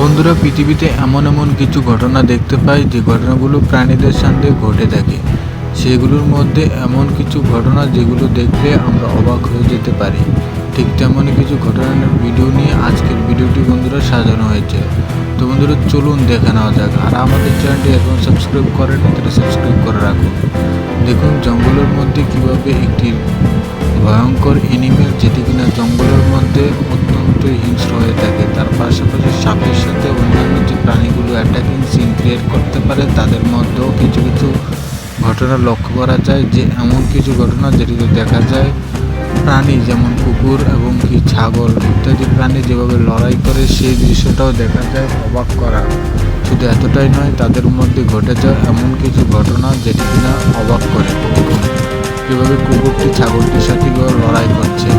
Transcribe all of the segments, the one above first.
বন্ধুরা, পৃথিবীতে এমন এমন কিছু ঘটনা দেখতে পাই যে ঘটনাগুলো প্রাণীদের সাথে ঘটে থাকে। সেগুলোর মধ্যে এমন কিছু ঘটনা যেগুলো দেখলে আমরা অবাক হয়ে যেতে পারি। ঠিক তেমনই কিছু ঘটনার ভিডিও নিয়ে আজকের ভিডিওটি বন্ধুরা সাজানো হয়েছে। তো বন্ধুরা, চলুন দেখে নেওয়া যাক। আর আমাদের চ্যানেলটি এখন সাবস্ক্রাইব করেন তাহলে সাবস্ক্রাইব করে রাখুন। দেখুন, জঙ্গলের মধ্যে কীভাবে একটি ভয়ঙ্কর এনিমেল যেটি কিনা জঙ্গলের মধ্যে অত্যন্ত হিংস্র হয়ে থাকে, তার পাশাপাশি সাপের সাথে অন্যান্য যে প্রাণীগুলো অ্যাটাকিং সিন ক্রিয়েট করতে পারে, তাদের মধ্যেও কিছু কিছু ঘটনা লক্ষ্য করা যায় যে এমন কিছু ঘটনা যেটিতে দেখা যায় প্রাণী যেমন কুকুর এবং কি ছাগল ইত্যাদি প্রাণী যেভাবে লড়াই করে, সেই দৃশ্যটাও দেখা যায় অবাক করা। শুধু এতটাই নয়, তাদের মধ্যে ঘটে যায় এমন কিছু ঘটনা যেটি কিনা অবাক করে। কীভাবে কুকুরটি, ছাগলটির সাথে লড়াই করছে।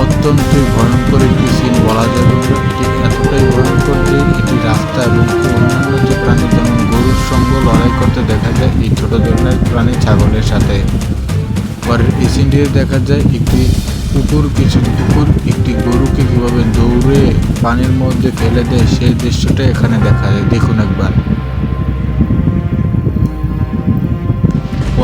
অত্যন্তই ভয়ঙ্কর একটি সিন বলা যাবে এটি এতটাই ভয়ঙ্কর যে এটি রাস্তা এবং অন্যান্য যে প্রাণী, যেমন গরুর সঙ্গে লড়াই করতে দেখা যায়, এই ছোট ধরনের প্রাণী ছাগলের সাথে। পরের এই সিনটিতে দেখা যায়, একটি কুকুর কিছু কুকুর একটি গরুকে কীভাবে দৌড়ে পানির মধ্যে ফেলে দেয়, সেই দৃশ্যটা এখানে দেখা যায়। দেখুন একবার।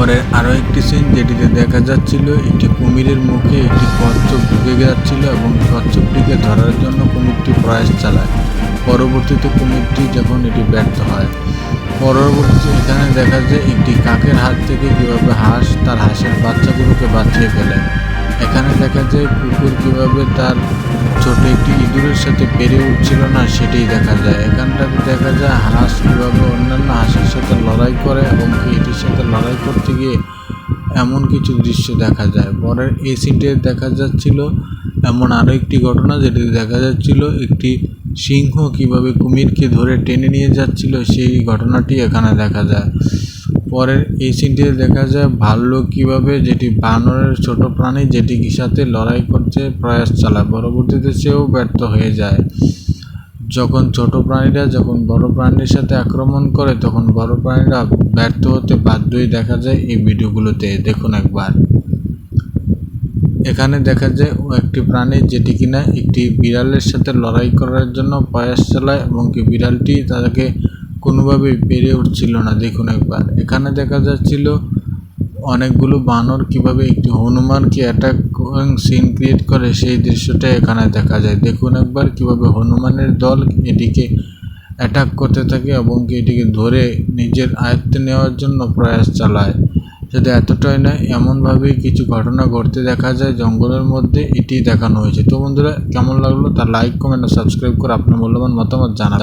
পরে আরও একটি সিন যেটিতে দেখা যাচ্ছিল, একটি কুমিরের মুখে একটি কচ্ছপ ঢুকে যাচ্ছিল এবং কচ্ছপটিকে ধরার জন্য কুমিরটি প্রয়াস চালায়। পরবর্তীতে কুমিরটি যখন এটি ব্যর্থ হয়, পরবর্তীতে এখানে দেখা যায় একটি কাকের হাত থেকে কীভাবে হাঁস তার হাঁসের বাচ্চাগুলোকে বাঁচিয়ে ফেলে। এখানে দেখা যায় কুকুর কীভাবে তার ছোট একটি ইঁদুরের সাথে পেরে উঠছিল না, সেটাই দেখা যায়। এখানটাতে দেখা যায় হাঁস কীভাবে অন্যান্য হাঁসের সাথে লড়াই করে এবং এটির সাথে লড়াই করতে গিয়ে এমন কিছু দৃশ্য দেখা যায়। পরের এই দেখা যাচ্ছিল এমন আরও একটি ঘটনা যেটি দেখা যাচ্ছিল, একটি সিংহ কীভাবে কুমিরকে ধরে টেনে নিয়ে যাচ্ছিল, সেই ঘটনাটি এখানে দেখা যায়। পরের এই সিনটিতে দেখা যায় ভাল্লুক কীভাবে, যেটি বানরের ছোট প্রাণী যেটির সাথে লড়াই করতে প্রয়াস চালায়। পরবর্তীতে সেও ব্যর্থ হয়ে যায়। যখন ছোট প্রাণীরা যখন বড় প্রাণীর সাথে আক্রমণ করে, তখন বড় প্রাণীরা ব্যর্থ হতে বাধ্যই দেখা যায় এই ভিডিওগুলোতে। দেখুন একবার। এখানে দেখা যায় একটি প্রাণী, যেটি কিনা একটি বিড়ালের সাথে লড়াই করার জন্য প্রয়াস চালায় এবং কি বিড়ালটি তাদেরকে কোনোভাবেই পেরে উঠছিল না। দেখুন একবার। এখানে দেখা যাচ্ছিল অনেকগুলো বানর কীভাবে একটি হনুমানকে অ্যাটাক সিন ক্রিয়েট করে, সেই দৃশ্যটা এখানে দেখা যায়। দেখুন একবার কীভাবে হনুমানের দল এটিকে অ্যাটাক করতে থাকে এবং এটিকে ধরে নিজের আয়ত্তে নেওয়ার জন্য প্রয়াস চালায়। যদি এতটাই নয়, এমনভাবেই কিছু ঘটনা ঘটতে দেখা যায় জঙ্গলের মধ্যে এটি দেখানো হয়েছে। তো বন্ধুরা, কেমন লাগল তার লাইক কমেন্ট ও সাবস্ক্রাইব করে আপনার মূল্যবান মতামত জানা